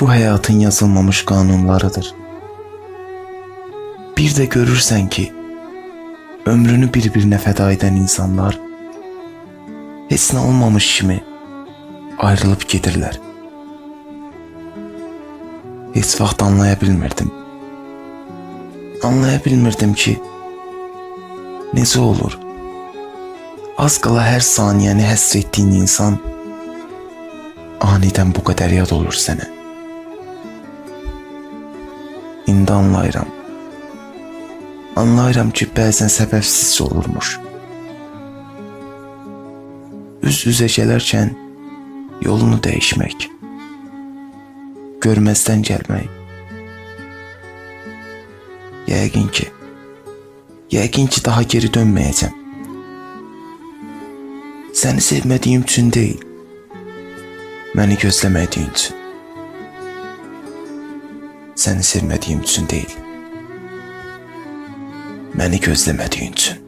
bu hayatın yazılmamış kanunlarıdır. Bir de görürsen ki ömrünü birbirine feda eden insanlar heç nə olmamış kimi ayrılıp gedirlər. Heç vaxt anlaya bilmirdim. Anlaya bilmirdim ki necə olur? Az qala hər saniyəni həsr etdiyin insan aniden bu kadar yad olur sənə. İndi anlayıram. Anlayıram ki, bəzən səbəbsizcə olurmuş. Üz-üzə gələrkən yolunu dəyişmək, görməzdən gəlmək. Yəqin ki, yəqin ki daha geri dönməyəcəm. Səni sevmədiyim üçün deyil, məni gözləmədiyin üçün. Səni sevmədiyim üçün deyil, məni gözləmədiyin üçün.